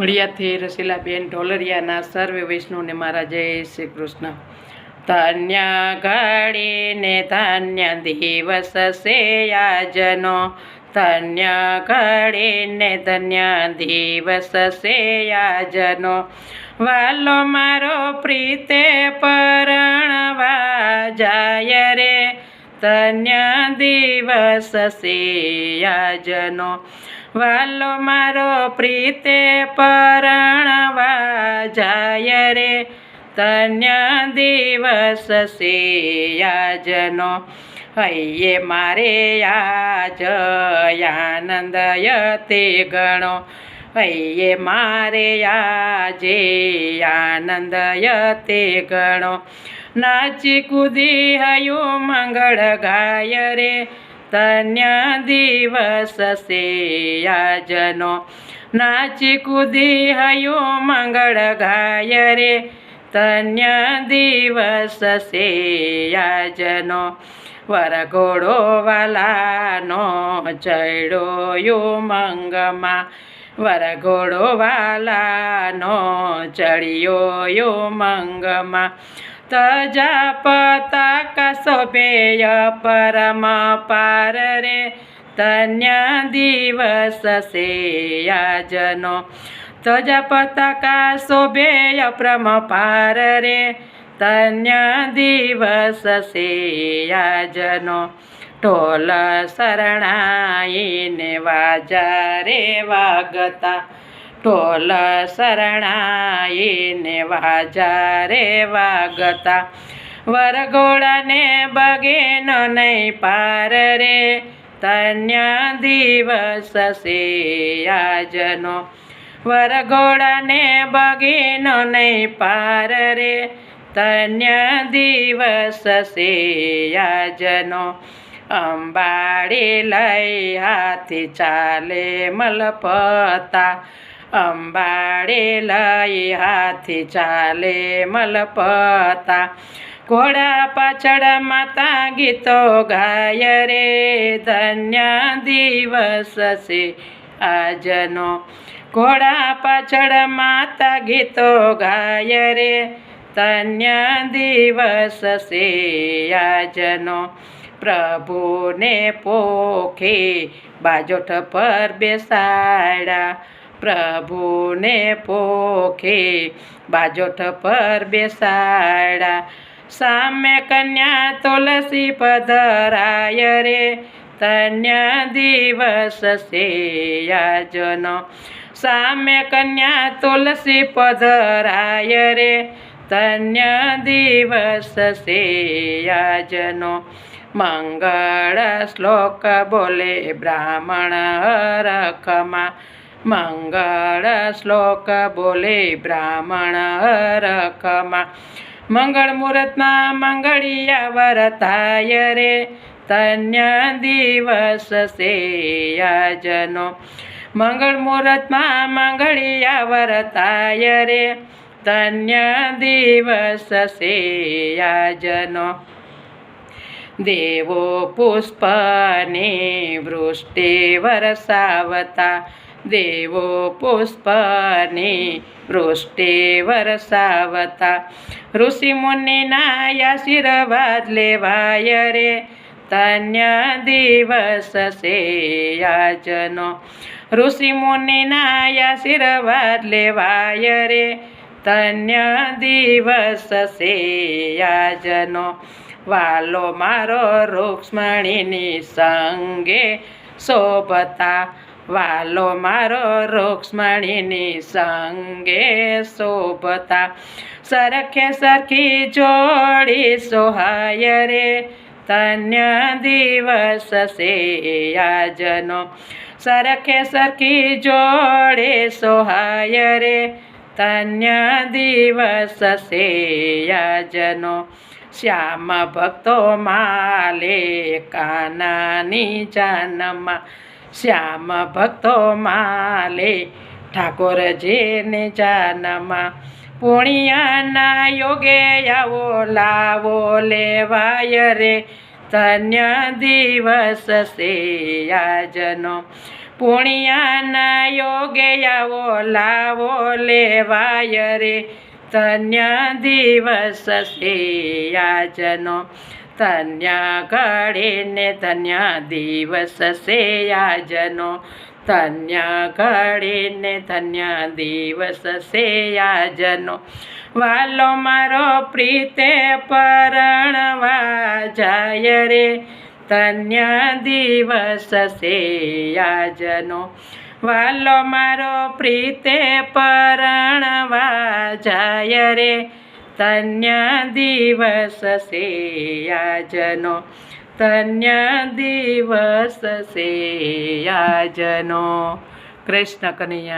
ઘોડિયાથી રસીલાબેન ઢોલરિયાના સર્વે વૈષ્ણવને મારા જય શ્રી કૃષ્ણ. ધન્ય ઘડીને ધન્ય દિવસ છે આજનો. ધન્ય ઘડીને ધન્ય દિવસ છે આજનો. વાલો મારો પ્રીતે પરણવા જાય રે. ધન્ય દિવસ છે આજનો. વાલો મારો પ્રીતે પરણવા જાય રે. તન્ય દિવસ છે આજનો હૈયે મારે આજ આનંદ યતે ગણો. હૈયે મારે આજે આનંદ યતે ગણો. નાચી કૂદી હયું મંગળ ગાય રે. ધન્ય દિવસ છે આજનો નાચી કૂદી હયું મંગળ ગાય રે ધન્ય દિવસ છે આજનો વરઘોડો વાલાનો ચડ્યો મંગમાં વરઘોડો વાલાનો ચડ્યો મંગમાં પરમ પાર રે ધન્ય દિવસ છે આજનો તજા પતાકા શોભેય પ્રમ પાર રે ધન્ય દિવસ છે આજનો ઢોલ શરણાઈને વાજા રે વાગતા ઢોલ શરણાઈને વાજા રે વાગતા. વરઘોડાને બગેનો નહીં પાર રે. તન્ય દિવસ છે આજનો. વરઘોડાને બગીનો નહીં પાર રે. તન્ય દિવસ આજનો. અંબાડી લઈ હાથી ચાલે મલપતા. અંબાડી લઈ હાથી ચાલે મલપતા. ઘોડા પાછળ માતા ગીતો ગાય રે, ધન્ય દિવસ છે આજનો. ઘોડા પાછળ માતા ગીતો ગાય રે, ધન્ય દિવસ છે આજનો. પ્રભુને પોખે, બાજોઠ પર બેસાડ્યા. પ્રભુને પોખે, બાજોઠ પર બેસાડા સામે કન્યા તુલસી પધરાય રે તન્ય દિવસ છે આજનો. સામે કન્યા તુલસી પધરાય રે, ધન્ય દિવસ છે આજનો. મંગળ શ્લોક બોલે, બ્રાહ્મણ હરખમાં મંગળ શ્લોક બોલે બ્રાહ્મણ હરખમાં. મંગળ મુહૂર્તમાં મંગળિયા વરતાય રે તન્ય દિવસ છે આજનો. મંગળ મુહૂર્તમાં મંગળિયા વરતાય રે, ધન્ય દિવસ છે આજનો. દેવો પુષ્પની વૃષ્ટિ વરસાવતા દેવો પુષ્પની વૃષ્ટિ વરસાવતા ઋષિ મુનિના આશીર્વાદ લેવાય રે તન્ય દિવસ છે આજનો ઋષિ મુનિના આશીર્વાદ લેવાય રે તન્ય દિવસ છે આજનો વાલો મારો રૂક્ષ્મણીની સંગે શોભતા વાલો મારો રોક્ષ્મણીની સંગે શોભતા. સરખે સરખી જોડી સોહાય રે. ધન્ય દિવસ સે આજનો. સરખે સરખી જોડે સોહાય રે. ધન્ય દિવસ સે આજનો. શ્યામ ભક્તો માલે કાનાની જાનમાં. શ્યામ ભક્તો માલે. ઠાકોરજીને જાનમાં પુણ્યના યોગે આવો લાવો લેવાય રે. ધન્ય દિવસ છે આજનો. પુણ્યાના યોગે આવો લાવો લેવાય રે. ધન્ય દિવસ છે આજનો. ધન્ય ઘડીને ધન્યા દિવસ છે આજનો ધન્ય ઘડીને ધન્યા દિવસ છે આજનો વાલો મારો પ્રીતે પરણવા જાય રે ધન્ય દિવસ છે આજનો વાલો મારો પ્રીતે પરણવા જાય રે ધન્ય દિવસ સે યાજનો તન્ય દિવસ સે યાજનો કૃષ્ણ કનૈયા